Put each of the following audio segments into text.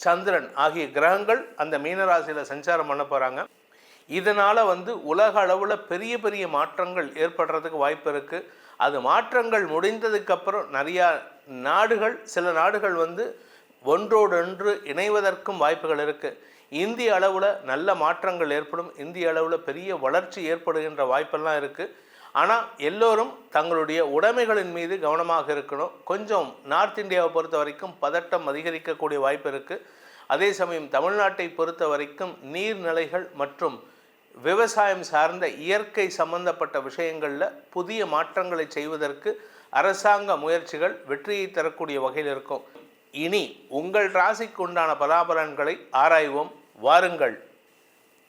சந்திரன் ஆகிய கிரகங்கள் அந்த மீனராசியில் சஞ்சாரம் பண்ண போகிறாங்க இதனால் வந்து உலக அளவில் பெரிய பெரிய மாற்றங்கள் ஏற்படுறதுக்கு வாய்ப்பு இருக்குது அது மாற்றங்கள் முடிந்ததுக்கப்புறம் நிறையா நாடுகள் சில நாடுகள் வந்து ஒன்றோடொன்று இணைவதற்கும் வாய்ப்புகள் இருக்குது இந்திய அளவில் நல்ல மாற்றங்கள் ஏற்படும். இந்திய அளவில் பெரிய வளர்ச்சி ஏற்படுகின்ற வாய்ப்பெல்லாம் இருக்குது ஆனால் எல்லோரும் தங்களுடைய உடைமைகளின் மீது கவனமாக இருக்கணும். கொஞ்சம் நார்த் இந்தியாவை பொறுத்த வரைக்கும் பதட்டம் அதிகரிக்கக்கூடிய வாய்ப்பு இருக்குது அதே சமயம் தமிழ்நாட்டை பொறுத்த வரைக்கும் நீர்நிலைகள் மற்றும் விவசாயம் சார்ந்த இயற்கை சம்பந்தப்பட்ட விஷயங்களில் புதிய மாற்றங்களை செய்வதற்கு அரசாங்க முயற்சிகள் வெற்றியை தரக்கூடிய வகையில் இருக்கும். இனி உங்கள் ராசிக்கு உண்டான பலாபலன்களை ஆராய்வோம். வாருங்கள்.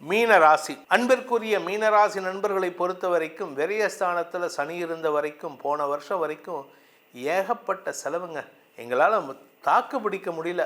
மீன ராசி அன்பிற்குரிய மீனராசி நண்பர்களை பொறுத்த வரைக்கும் விரயஸ்தானத்தில் சனி இருந்த வரைக்கும் போன வருஷம் வரைக்கும் ஏகப்பட்ட செலவுங்க. எங்களால் தாக்கு பிடிக்க முடியல.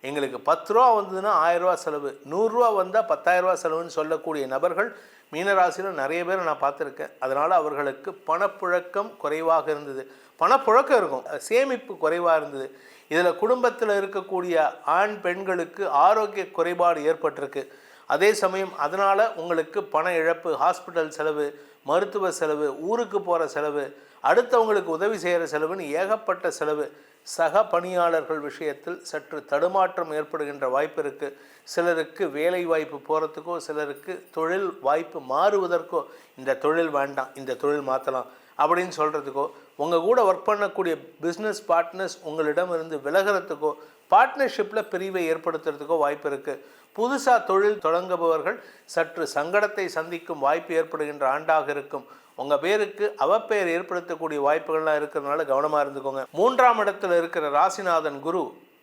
எங்களுக்கு பத்து ரூபா வந்ததுன்னா ஆயிரரூவா செலவு. நூறுரூவா வந்தால் பத்தாயிரரூவா செலவுன்னு சொல்லக்கூடிய நபர்கள் மீனராசியில் நிறைய பேர் நான் பார்த்துருக்கேன். அதனால் அவர்களுக்கு பணப்புழக்கம் குறைவாக இருந்தது. பணப்புழக்கம் இருக்கும். சேமிப்பு குறைவாக இருந்தது. இதில் குடும்பத்தில் இருக்கக்கூடிய ஆண் பெண்களுக்கு ஆரோக்கிய குறைபாடு ஏற்பட்டிருக்கு. அதே சமயம் அதனால் உங்களுக்கு பண இழப்பு ஹாஸ்பிட்டல் செலவு மருத்துவ செலவு ஊருக்கு போகிற செலவு அடுத்தவங்களுக்கு உதவி செய்கிற செலவுன்னு ஏகப்பட்ட செலவு. சக பணியாளர்கள் விஷயத்தில் சற்று தடுமாற்றம் ஏற்படுகின்ற வாய்ப்பு இருக்குது சிலருக்கு வேலை வாய்ப்பு போகிறதுக்கோ சிலருக்கு தொழில் வாய்ப்பு மாறுவதற்கோ இந்த தொழில் வேண்டாம் இந்த தொழில் மாற்றலாம் அப்படின்னு சொல்கிறதுக்கோ உங்கள் கூட ஒர்க் பண்ணக்கூடிய பிஸ்னஸ் பார்ட்னர்ஸ் உங்களிடம் இருந்து விலகிறதுக்கோ பார்ட்னர்ஷிப்பில் பிரிவை ஏற்படுத்துறதுக்கோ வாய்ப்பு இருக்குது புதுசாக தொழில் தொடங்குபவர்கள் சற்று சங்கடத்தை சந்திக்கும் வாய்ப்பு ஏற்படுகின்ற ஆண்டாக இருக்கும். உங்கள் பேருக்கு அவப்பெயர் ஏற்படுத்தக்கூடிய வாய்ப்புகள்லாம் இருக்கிறதுனால கவனமாக இருந்துக்கோங்க. மூன்றாம் இடத்துல இருக்கிற ராசிநாதன் குரு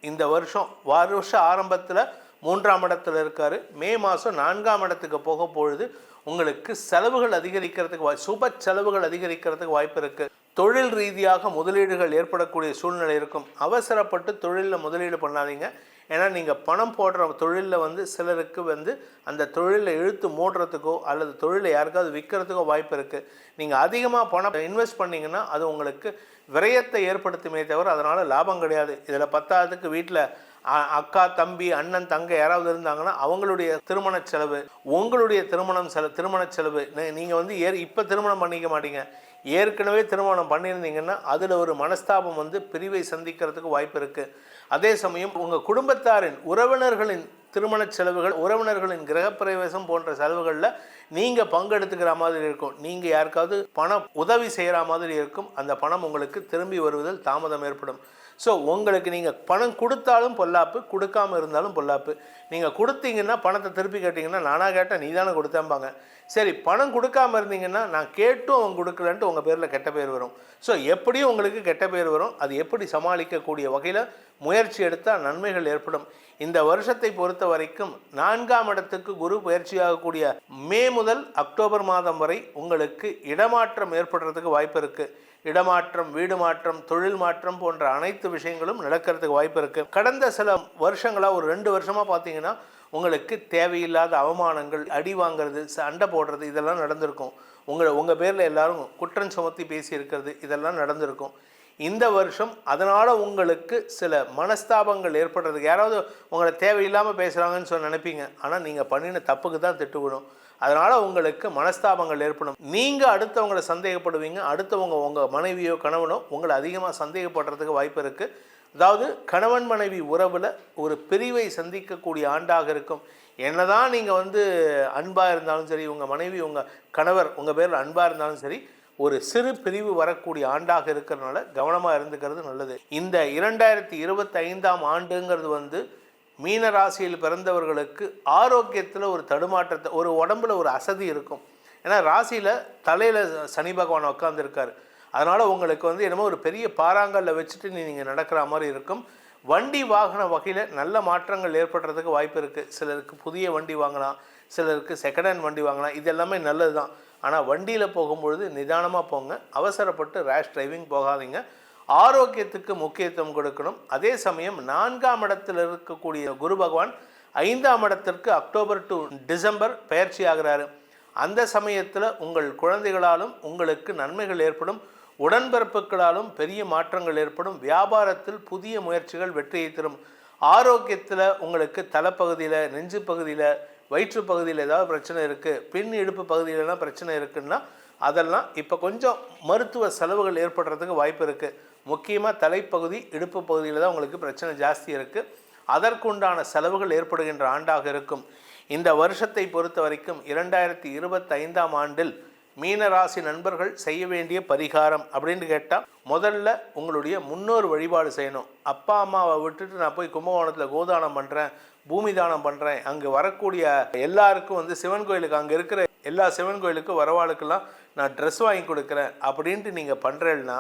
இந்த வருஷம் வருஷ ஆரம்பத்தில் மூன்றாம் இடத்துல இருக்கார். மே மாதம் நான்காம் இடத்துக்கு போக பொழுது உங்களுக்கு செலவுகள் அதிகரிக்கிறதுக்கு வாய் சுப செலவுகள் அதிகரிக்கிறதுக்கு வாய்ப்பு இருக்குது தொழில் ரீதியாக முதலீடுகள் ஏற்படக்கூடிய சூழ்நிலை இருக்கும். அவசரப்பட்டு தொழிலில் முதலீடு பண்ணாதீங்க. ஏன்னா நீங்கள் பணம் போடுற தொழிலில் வந்து சிலருக்கு வந்து அந்த தொழிலை இழுத்து மூடுறதுக்கோ அல்லது தொழிலை யாருக்காவது விற்கிறதுக்கோ வாய்ப்பு இருக்குது நீங்கள் அதிகமாக பணம் இன்வெஸ்ட் பண்ணிங்கன்னா அது உங்களுக்கு விரயத்தை ஏற்படுத்துமே தவிர அதனால் லாபம் கிடையாது. இதில் பத்தாவதுக்கு வீட்டில் அ- அக்கா தம்பி அண்ணன் தங்கை யாராவது இருந்தாங்கன்னா அவங்களுடைய திருமண செலவு உங்களுடைய திருமணம் செல திருமண செலவு. நீங்கள் வந்து ஏற் இப்போ திருமணம் பண்ணிக்க மாட்டீங்க. ஏற்கனவே திருமணம் பண்ணியிருந்தீங்கன்னா அதில் ஒரு மனஸ்தாபம் வந்து பிரிவை சந்திக்கிறதுக்கு வாய்ப்பு இருக்குது அதே சமயம் உங்கள் குடும்பத்தாரின் உறவினர்களின் திருமண செலவுகள் உறவினர்களின் கிரகப்பிரவேசம் போன்ற செலவுகளில் நீங்கள் பங்கெடுத்துக்கிற மாதிரி இருக்கும். நீங்கள் யாருக்காவது பணம் உதவி செய்கிற மாதிரி இருக்கும். அந்த பணம் உங்களுக்கு திரும்பி வருவதில் தாமதம் ஏற்படும். ஸோ உங்களுக்கு நீங்கள் பணம் கொடுத்தாலும் பொல்லாப்பு கொடுக்காம இருந்தாலும் பொல்லாப்பு. நீங்கள் கொடுத்தீங்கன்னா பணத்தை திருப்பி கேட்டிங்கன்னா நானாக கேட்டேன் நீ தானே கொடுத்தேன்பாங்க. சரி பணம் கொடுக்காம இருந்தீங்கன்னா நான் கேட்டும் அவங்க கொடுக்கலன்ட்டு உங்கள் பேரில் கெட்ட பேர் வரும். ஸோ எப்படியும் உங்களுக்கு கெட்ட பேர் வரும். அது எப்படி சமாளிக்கக்கூடிய வகையில் முயற்சி எடுத்தால் நன்மைகள் ஏற்படும். இந்த வருஷத்தை பொறுத்த வரைக்கும் நான்காம் இடத்துக்கு குரு பயிற்சியாகக்கூடிய மே முதல் அக்டோபர் மாதம் வரை உங்களுக்கு இடமாற்றம் ஏற்படுறதுக்கு வாய்ப்பு இருக்குது இடமாற்றம் வீடு மாற்றம் தொழில் மாற்றம் போன்ற அனைத்து விஷயங்களும் நடக்கிறதுக்கு வாய்ப்பு இருக்குது கடந்த சில வருஷங்களாக ஒரு ரெண்டு வருஷமாக பார்த்தீங்கன்னா உங்களுக்கு தேவையில்லாத அவமானங்கள் அடி வாங்குறது சண்டை போடுறது இதெல்லாம் நடந்திருக்கும். உங்களை உங்கள் பேரில் எல்லாரும் குற்றம் சுமத்தி பேசியிருக்கிறது இதெல்லாம் நடந்திருக்கும். இந்த வருஷம் அதனால் உங்களுக்கு சில மனஸ்தாபங்கள் ஏற்படுறதுக்கு யாராவது உங்களை தேவையில்லாமல் பேசுகிறாங்கன்னு சொல்லி நினைப்பீங்க. ஆனால் நீங்கள் பண்ணின தப்புக்கு தான் திட்டுவிடும் அதனால் உங்களுக்கு மனஸ்தாபங்கள் ஏற்படும். நீங்கள் அடுத்தவங்களை சந்தேகப்படுவீங்க. அடுத்தவங்க உங்கள் மனைவியோ கணவனோ உங்களை அதிகமாக சந்தேகப்படுறதுக்கு வாய்ப்பு இருக்குது அதாவது கணவன் மனைவி உறவில் ஒரு பிரிவை சந்திக்கக்கூடிய ஆண்டாக இருக்கும். என்னதான் நீங்கள் வந்து அன்பாக இருந்தாலும் சரி உங்கள் மனைவி உங்கள் கணவர் உங்கள் பேரில் அன்பாக இருந்தாலும் சரி ஒரு சிறு பிரிவு வரக்கூடிய ஆண்டாக இருக்கிறதுனால கவனமாக இருந்துக்கிறது நல்லது. இந்த இரண்டாயிரத்தி இருபத்தி ஐந்தாம் ஆண்டுங்கிறது வந்து மீன ராசியில் பிறந்தவர்களுக்கு ஆரோக்கியத்தில் ஒரு தடுமாற்றத்தை ஒரு உடம்புல ஒரு அசதி இருக்கும். ஏன்னா ராசியில் தலையில் சனி பகவான் உட்காந்துருக்காரு அதனால் உங்களுக்கு வந்து என்னமோ ஒரு பெரிய பாறாங்கல்ல வச்சுட்டு நீங்கள் நடக்கிற மாதிரி இருக்கும். வண்டி வாகன வகையில் நல்ல மாற்றங்கள் ஏற்படுறதுக்கு வாய்ப்பு இருக்குது சிலருக்கு புதிய வண்டி வாங்கலாம். சிலருக்கு செகண்ட் ஹேண்ட் வண்டி வாங்கலாம் இது எல்லாமே நல்லது தான் ஆனால் வண்டியில் போகும்பொழுது நிதானமாக போங்க. அவசரப்பட்டு ரேஷ் டிரைவிங் போகாதீங்க. ஆரோக்கியத்துக்கு முக்கியத்துவம் கொடுக்கணும். அதே சமயம் நான்காம் இடத்தில் இருக்கக்கூடிய குரு பகவான் ஐந்தாம் இடத்திற்கு அக்டோபர் டு டிசம்பர் பயிற்சி ஆகிறாரு. அந்த சமயத்தில் உங்கள் குழந்தைகளாலும் உங்களுக்கு நன்மைகள் ஏற்படும். உடன்பிறப்புகளாலும் பெரிய மாற்றங்கள் ஏற்படும். வியாபாரத்தில் புதிய முயற்சிகள் வெற்றியை தரும். ஆரோக்கியத்தில் உங்களுக்கு தலைப்பகுதியில் நெஞ்சு பகுதியில் வயிற்று பகுதியில் ஏதாவது பிரச்சனை இருக்குது பின் இடுப்பு பகுதியிலலாம் பிரச்சனை இருக்குன்னா அதெல்லாம் இப்போ கொஞ்சம் மருத்துவ செலவுகள் ஏற்படுறதுக்கு வாய்ப்பு இருக்குது முக்கியமாக தலைப்பகுதி இடுப்பு பகுதியில் தான் உங்களுக்கு பிரச்சனை ஜாஸ்தி இருக்குது அதற்குண்டான செலவுகள் ஏற்படுகின்ற ஆண்டாக இருக்கும். இந்த வருஷத்தை பொறுத்த வரைக்கும் இரண்டாயிரத்தி இருபத்தைந்தாம் ஆண்டில் மீனராசி நண்பர்கள் செய்ய வேண்டிய பரிகாரம் அப்படின்னு கேட்டால் முதல்ல உங்களுடைய முன்னோர் வழிபாடு செய்யணும். அப்பா அம்மாவை விட்டுட்டு நான் போய் கும்பகோணத்தில் கோதானம் பண்ணுறேன் பூமி தானம் பண்ணுறேன் அங்கே வரக்கூடிய எல்லாருக்கும் வந்து சிவன் கோயிலுக்கு அங்கே இருக்கிற எல்லா சிவன் கோயிலுக்கும் வரவாளுக்கெல்லாம் நான் ட்ரெஸ் வாங்கி கொடுக்குறேன். அப்படின்ட்டு நீங்கள் பண்ணுறேன்னா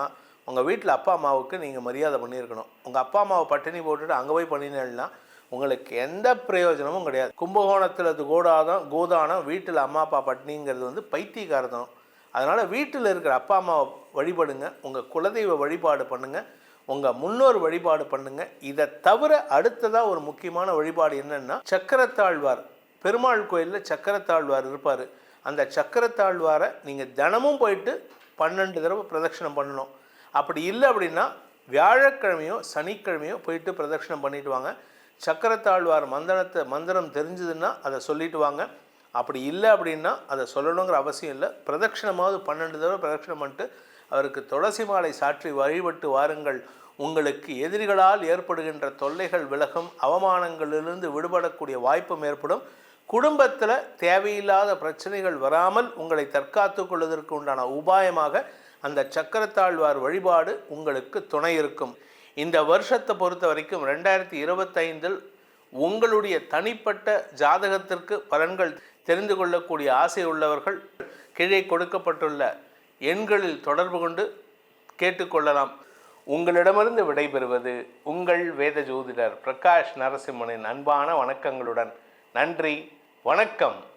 உங்கள் வீட்டில் அப்பா அம்மாவுக்கு நீங்கள் மரியாதை பண்ணியிருக்கணும். உங்கள் அப்பா அம்மாவை பட்டினி போட்டுட்டு அங்கே போய் பண்ணினேன்னா உங்களுக்கு எந்த பிரயோஜனமும் கிடையாது. கும்பகோணத்தில் அது கோடாதம் கோதானம் வீட்டில் அம்மா அப்பா பட்டினிங்கிறது வந்து பைத்தியகாரதம் அதனால் வீட்டில் இருக்கிற அப்பா அம்மாவை வழிபடுங்க. உங்கள் குலதெய்வ வழிபாடு பண்ணுங்கள் உங்கள் முன்னோர் வழிபாடு பண்ணுங்க. இதை தவிர அடுத்ததாக ஒரு முக்கியமான வழிபாடு என்னென்னா சக்கரத்தாழ்வார். பெருமாள் கோயிலில் சக்கரத்தாழ்வார் இருப்பார். அந்த சக்கரத்தாழ்வாரை நீங்கள் தினமும் போயிட்டு பன்னெண்டு தடவை பிரதட்சணம் பண்ணணும். அப்படி இல்லை அப்படின்னா வியாழக்கிழமையோ சனிக்கிழமையோ போயிட்டு பிரதட்சணம் பண்ணிட்டு வாங்க. சக்கரத்தாழ்வார் மந்திரத்தை மந்திரம் தெரிஞ்சதுன்னா அதை சொல்லிட்டு வாங்க. அப்படி இல்லை அப்படின்னா அதை சொல்லணுங்கிற அவசியம் இல்லை. பிரதட்சிணமாவது பன்னெண்டு தடவை பிரதட்சணம் பண்ணிட்டு அவருக்கு துளசி மாலை சாற்றி வழிபட்டு வாருங்கள். உங்களுக்கு எதிரிகளால் ஏற்படுகின்ற தொல்லைகள் விலகும் அவமானங்களிலிருந்து விடுபடக்கூடிய வாய்ப்பும் ஏற்படும். குடும்பத்தில் தேவையில்லாத பிரச்சனைகள் வராமல் உங்களை தற்காத்து கொள்வதற்கு உண்டான உபாயமாக அந்த சக்கரத்தாழ்வார் வழிபாடு உங்களுக்கு துணை இருக்கும். இந்த வருஷத்தை பொறுத்த வரைக்கும் ரெண்டாயிரத்தி இருபத்தைந்தில் உங்களுடைய தனிப்பட்ட ஜாதகத்திற்கு பலன்கள் தெரிந்து கொள்ளக்கூடிய ஆசை உள்ளவர்கள் கீழே கொடுக்கப்பட்டுள்ள எண்களில் தொடர்பு கொண்டு கேட்டுக்கொள்ளலாம். உங்களிடமிருந்து விடைபெறுவது உங்கள் வேத ஜோதிடர் பிரகாஷ் நரசிம்மனின் அன்பான வணக்கங்களுடன். நன்றி வணக்கம்.